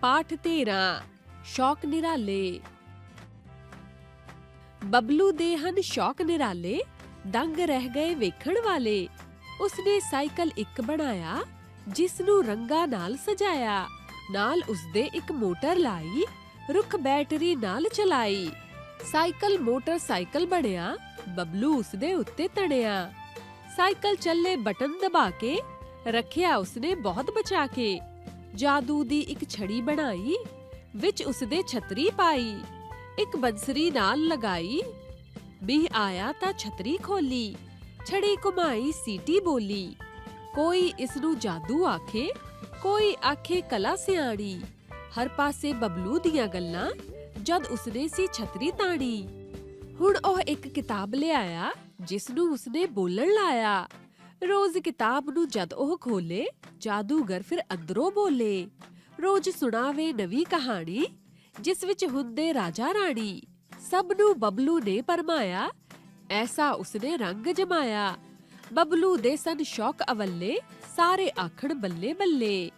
ਪਾਠ 13 ਸ਼ੌਕ ਨਿਰਾਲੇ। ਬਬਲੂ ਦੇ ਹਨ ਸ਼ੌਕ ਨਿਰਾਲੇ ਦੰਗ ਰਹਿ ਗਏ ਵੇਖਣ ਵਾਲੇ। ਉਸਨੇ ਸਾਈਕਲ ਇੱਕ ਬਣਾਇਆ ਜਿਸ ਨੂੰ ਰੰਗਾਂ ਨਾਲ ਸਜਾਇਆ। ਨਾਲ ਉਸਦੇ ਇੱਕ ਮੋਟਰ ਲਾਈ, ਰੁੱਖ ਬੈਟਰੀ ਨਾਲ ਚਲਾਈ। ਸਾਈਕਲ ਮੋਟਰਸਾਈਕਲ ਬਣਿਆ, ਬਬਲੂ ਉਸਦੇ ਉੱਤੇ ਤਣਿਆ। ਸਾਈਕਲ ਚੱਲੇ ਬਟਨ ਦਬਾ ਕੇ, ਰੱਖਿਆ ਉਸਨੇ ਬਹੁਤ ਬਚਾ ਕੇ। ਜਾਦੂ ਦੀ ਇੱਕ ਛੜੀ ਬਣਾਈ, ਵਿੱਚ ਉਸਦੇ ਛਤਰੀ ਪਾਈ, ਇੱਕ ਬੰਸਰੀ ਨਾਲ ਲਗਾਈ। ਮੀਂਹ ਆਇਆ ਤਾਂ ਛਤਰੀ ਖੋਲੀ, ਛੜੀ ਘੁਮਾਈ, ਸੀਟੀ ਬੋਲੀ। ਕੋਈ ਇਸ ਨੂੰ ਜਾਦੂ ਆਖੇ, ਕੋਈ ਆਖੇ ਕਲਾ ਸਿਆਣੀ। ਹਰ ਪਾਸੇ ਬਬਲੂ ਦੀਆਂ ਗੱਲਾਂ, ਜਦ ਉਸਨੇ ਸੀ ਛਤਰੀ ਤਾਣੀ। ਹੁਣ ਉਹ ਇੱਕ ਕਿਤਾਬ ਲਿਆਇਆ ਜਿਸ ਨੂੰ ਉਸਨੇ ਬੋਲਣ ਲਾਇਆ। ਰੋਜ਼ ਕਿਤਾਬ ਨੂੰ ਜਦ ਉਹ ਖੋਲੇ, ਜਾਦੂਗਰ ਫਿਰ ਅੰਦਰੋਂ ਬੋਲੇ। ਰੋਜ਼ ਸੁਣਾਵੇ ਨਵੀਂ ਕਹਾਣੀ, ਜਿਸ ਵਿੱਚ ਹੁੰਦੇ ਰਾਜਾ ਰਾਣੀ। ਸਭ ਨੂੰ ਬਬਲੂ ਨੇ ਪਰਮਾਇਆ, ਐਸਾ ਉਸਨੇ ਰੰਗ ਜਮਾਇਆ। ਬਬਲੂ ਦੇ ਸਨ ਸ਼ੌਕ ਅਵੱਲੇ, ਸਾਰੇ ਆਖਣ ਬੱਲੇ ਬੱਲੇ।